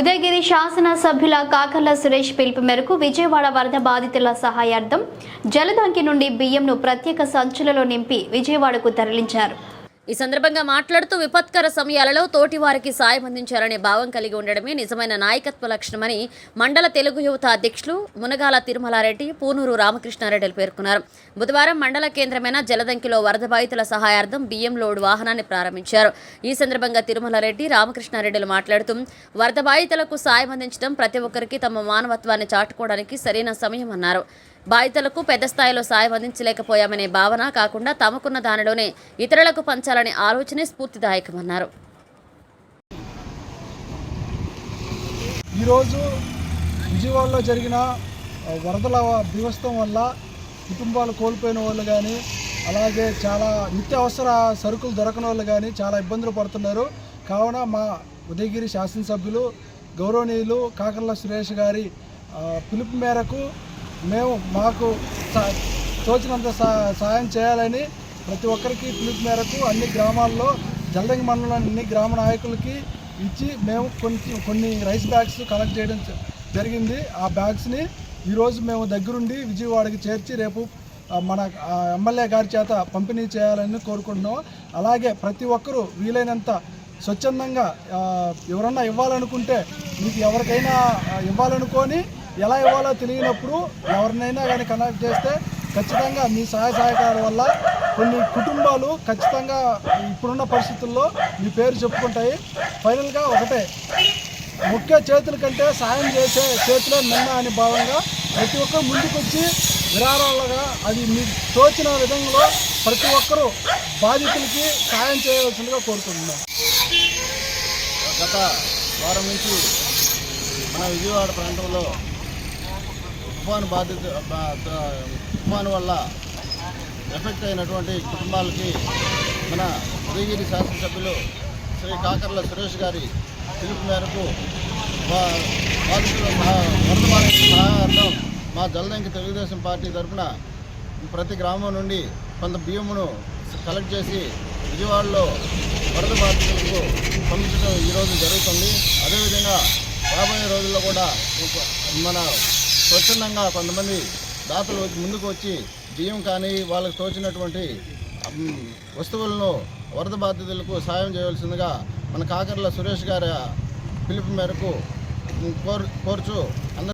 ఉదయగిరి శాసనసభ్యుల కాకర్ల సురేష్ పిలుపు మేరకు విజయవాడ వరద బాధితుల సహాయార్థం జలదంకి నుండి బియ్యంను ప్రత్యేక సంచులలో నింపి విజయవాడకు తరలించారు. ఈ సందర్భంగా మాట్లాడుతూ విపత్కర సమయాలలో తోటి వారికి సాయం అందించాలనే భావం కలిగి ఉండడమే నిజమైన నాయకత్వ లక్షణమని మండల తెలుగు యువత అధ్యక్షులు మునగాల తిరుమలారెడ్డి పూనూరు రామకృష్ణారెడ్డిలు పేర్కొన్నారు. బుధవారం మండల కేంద్రమైన జలదంకిలో వరద బాధితుల సహాయార్థం బియ్యం లోడ్ వాహనాన్ని ప్రారంభించారు. ఈ సందర్భంగా తిరుమలారెడ్డి రామకృష్ణారెడ్డిలు మాట్లాడుతూ వరద బాధితులకు సాయం అందించడం ప్రతి ఒక్కరికి తమ మానవత్వాన్ని చాటుకోవడానికి సరైన సమయం అన్నారు. బాధితులకు పెద్ద స్థాయిలో సాయం అందించలేకపోయామనే భావన కాకుండా తమకున్న దానిలోనే ఇతరులకు పంచాలనే ఆలోచనే స్ఫూర్తిదాయకమన్నారు. ఈరోజు విజయవాడలో జరిగిన వరదల బీభత్సం వల్ల కుటుంబాలు కోల్పోయిన వాళ్ళు కానీ అలాగే చాలా నిత్యావసర సరుకులు దొరకని వాళ్ళు కానీ చాలా ఇబ్బందులు పడుతున్నారు. కావున మా ఉదయగిరి శాసనసభ్యులు గౌరవనీయులు కాకర్ల సురేష్ గారి పిలుపు మేరకు మేము మాకు తోచినంత సహాయం చేయాలని ప్రతి ఒక్కరికి పిలుపు మేరకు అన్ని గ్రామాల్లో జలదంగి మండలంలోని అన్ని గ్రామ నాయకులకి ఇచ్చి మేము కొన్ని కొన్ని రైస్ బ్యాగ్స్ కలెక్ట్ చేయడం జరిగింది. ఆ బ్యాగ్స్ని ఈరోజు మేము దగ్గరుండి విజయవాడకి చేర్చి రేపు మన ఎమ్మెల్యే గారి చేత పంపిణీ చేయాలని కోరుకుంటున్నాం. అలాగే ప్రతి ఒక్కరూ వీలైనంత స్వచ్ఛందంగా ఎవరన్నా ఇవ్వాలనుకుంటే మీకు ఎవరికైనా ఇవ్వాలనుకొని ఎలా ఇవ్వాలో తెలియనప్పుడు ఎవరినైనా కానీ కనెక్ట్ చేస్తే ఖచ్చితంగా మీ సహాయ సహకారాల వల్ల కొన్ని కుటుంబాలు ఖచ్చితంగా ఇప్పుడున్న పరిస్థితుల్లో మీ పేరు చెప్పుకుంటాయి. ఫైనల్గా ఒకటే ముఖ్య చేతుల కంటే సాయం చేసే చేతిలో నిన్న అని భావంగా ప్రతి ఒక్కరు ముందుకొచ్చి విరాళాలుగా అది మీకు తోచిన విధంలో ప్రతి ఒక్కరూ బాధితులకి సాయం చేయవలసిందిగా కోరుకుంటున్నాం గత వారం నుంచి మన విజయవాడ ప్రాంతంలో తుఫాను బాధిత బా- తుఫాను వల్ల ఎఫెక్ట్ అయినటువంటి కుటుంబాలకి మన ఉదయగిరి శాసనసభ్యులు శ్రీ కాకర్ల సురేష్ గారి పిలుపు మేరకు బా- బాధితుల వరద బాధితుల సహాయార్థం మా జలదంకి తెలుగుదేశం పార్టీ తరఫున ప్రతి గ్రామం నుండి కొంత బియ్యమును కలెక్ట్ చేసి విజయవాడలో వరద బాధితులకు పంపించడం ఈరోజు జరుగుతుంది. అదేవిధంగా రాబోయే రోజుల్లో కూడా మన స్వచ్ఛందంగా కొంతమంది దాతలు ముందుకు వచ్చి బియ్యం కానీ వాళ్ళకు తోచినటువంటి వస్తువులను వరద బాధితులకు సాయం చేయవలసిందిగా మన కాకర్ల సురేష్ గారి పిలుపు మేరకు కోరు కోరుచు అందరూ